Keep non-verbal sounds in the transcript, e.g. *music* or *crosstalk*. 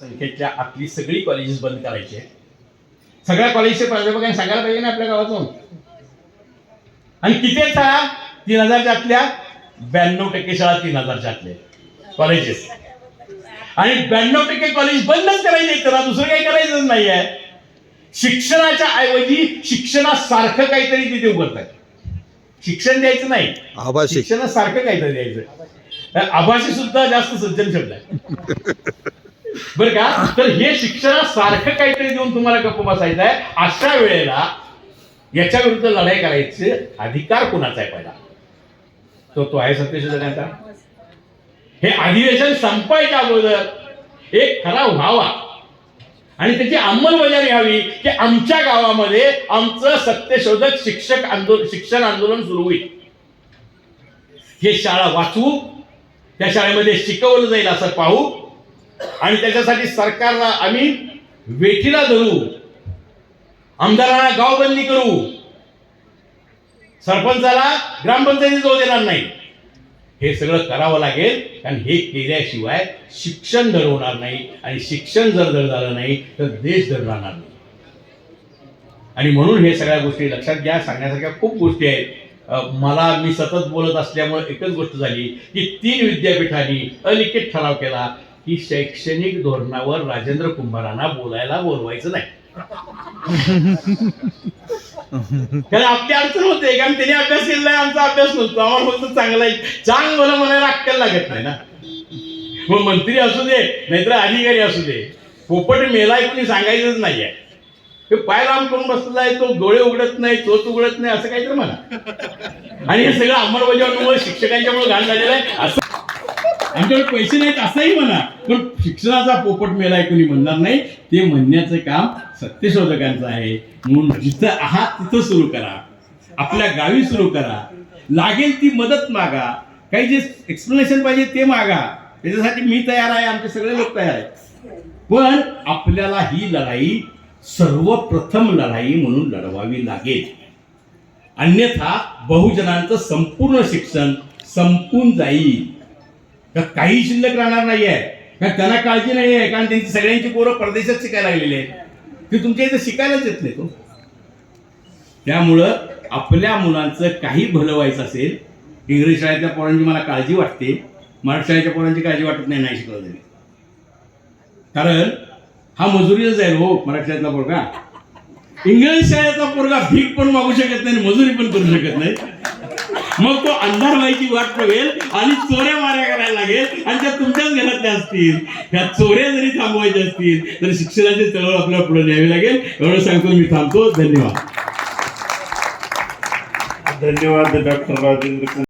संख्येतल्या आपली सगळी कॉलेजेस बंद करायची आहे सगळ्या कॉलेजचे प्राध्यापकांनी सांगायला पाहिजे ना आपल्या गावातून. आणि किती आहेत शाळा? तीन हजारच्या आतल्या ब्याण्णव टक्के शाळा तीन हजारच्या आतल्या कॉलेजेस आणि ब्याण्णव टक्के कॉलेज बंदच करायचे त्याला दुसरं काही करायचंच नाही आहे शिक्षणाच्या ऐवजी शिक्षणासारखं काहीतरी तिथे उघडतात शिक्षण द्यायचं नाही. शिक्षणासारखं काहीतरी द्यायचं. आभासी सुद्धा जास्त सज्जन शब्द आहे. *laughs* बरं का? तर हे शिक्षणासारखं काहीतरी देऊन तुम्हाला गप्प बसायचं आहे. अशा वेळेला याच्या विरुद्ध लढाई करायची अधिकार कोणाचा आहे पहिला? तो तो आहे सत्यशोधकांचा हे अधिवेशन संपायच्या अगोदर एक ठराव व्हावा. आणि त्याची अंमलबजावणी व्हावी की आमच्या गावामध्ये आमचं सत्यशोधक शिक्षक आंदोलन शिक्षण आंदोलन सुरू होईल. हे शाळा वाचवू त्या शाळेमध्ये शिकवलं जाईल असं पाहू आणि त्याच्यासाठी सरकारला आम्ही वेठीला धरू. आमदारांना गावबंदी करू. सरपंचाला ग्रामपंचायती जाऊ देणार नाही. हे सगळं करावं लागेल कारण हे केल्याशिवाय शिक्षण धड होणार नाही. आणि शिक्षण जर धड झालं नाही तर देश धड राहणार नाही. आणि म्हणून हे सगळ्या गोष्टी लक्षात घ्या. सांगण्यासारख्या खूप गोष्टी आहेत. मला मी सतत बोलत असल्यामुळे एकच गोष्ट झाली की तीन विद्यापीठांनी अलिखित ठराव केला की शैक्षणिक धोरणावर राजेंद्र कुंभारांना बोलायला बोलवायचं नाही. *laughs* कारण आपली अडचण होते कारण त्याने अभ्यास केला नाही आमचा अभ्यास नसतो आम्हाला फक्त चांगला आहे. चांग मला म्हणायला अक्कल लागत नाही ना. मग मंत्री असू दे नाहीतर अधिकारी असू दे पोपट मेलाय कोणी सांगायचंच नाही आहे हे पाय लांब करून बसलेला आहे तो डोळे उघडत नाही चोच उघडत नाही असं काहीतरी म्हणा. आणि हे सगळं अंमलबजावणीमुळे शिक्षकांच्यामुळे घाण झालेलं आहे. असं आमच्याकडे पैसे नाहीत असंही म्हणा. पण शिक्षणाचा पोपट मेला कोणी म्हणणार नाही. ते म्हणण्याचं काम सत्यशोधकांचं आहे. म्हणून जिथं आहात तिथं सुरू करा. आपल्या गावी सुरू करा. लागेल ती मदत मागा. काही जे एक्सप्लेनेशन पाहिजे ते मागा. त्याच्यासाठी मी तयार आहे आमचे सगळे लोक तयार आहेत. पण आपल्याला ही लढाई सर्वप्रथम लढाई म्हणून लढवावी लागेल. अन्यथा बहुजनांचं संपूर्ण शिक्षण संपून जाईल. का काही शिल्लक राहणार नाहीये. का त्यांना काळजी नाही आहे कारण त्यांची सगळ्यांची पोरं परदेशात शिकायला लागलेली आहेत. ते तुमच्या इथे शिकायलाच येत नाही तो हो. त्यामुळं आपल्या मुलांचं काही भलं व्हायचं असेल इंग्रजी शाळेतल्या पोरांची मला काळजी वाटते. मराठी शाळेच्या पोरांची काळजी वाटत नाही नाही शिकवलं तरी. कारण हा मजुरीला जाईल हो मराठी शाळेतला पोरगा. इंग्रजी शाळेतला पोरगा भीक पण मागू शकत नाही आणि मजुरी पण करू शकत नाही. मग तो अंधार व्हायची वाट बघेल आणि चोऱ्या माऱ्या करायला लागेल आणि त्या तुमच्याच घरातल्या असतील. त्या चोऱ्या जरी थांबवायच्या असतील तर शिक्षणाची चळवळ आपल्याला पुढे न्यावी लागेल. एवढं सांगतो मी थांबतो. धन्यवाद. धन्यवाद डॉक्टर राजेंद्र कुमार.